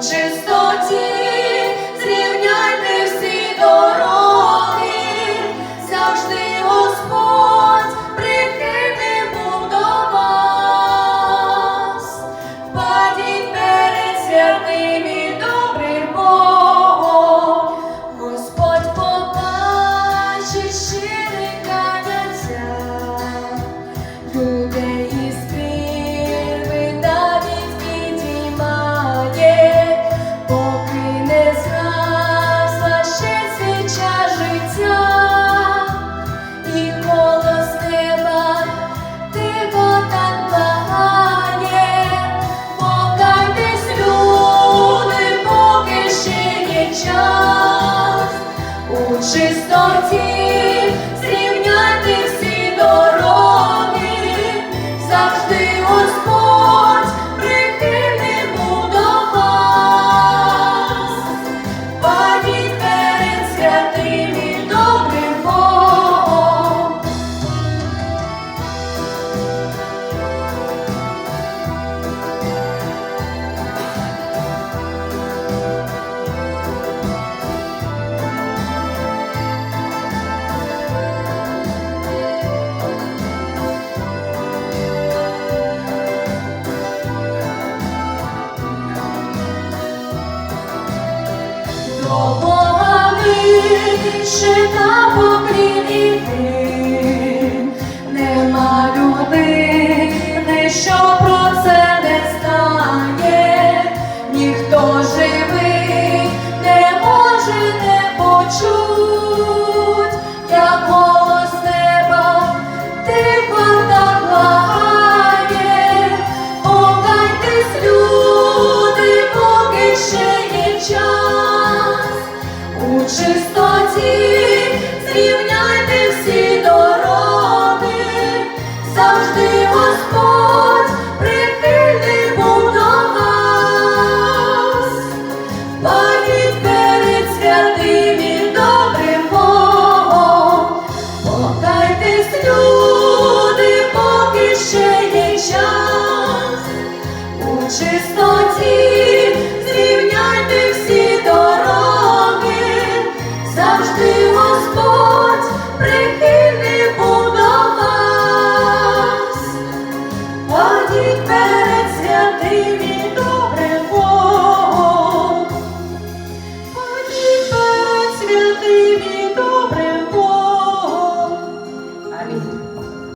Just чистоті. про це не знає, ніхто живий не може не почуть, як голос неба тихо так лагає, покайтесь, поки ще є час. У чистоті.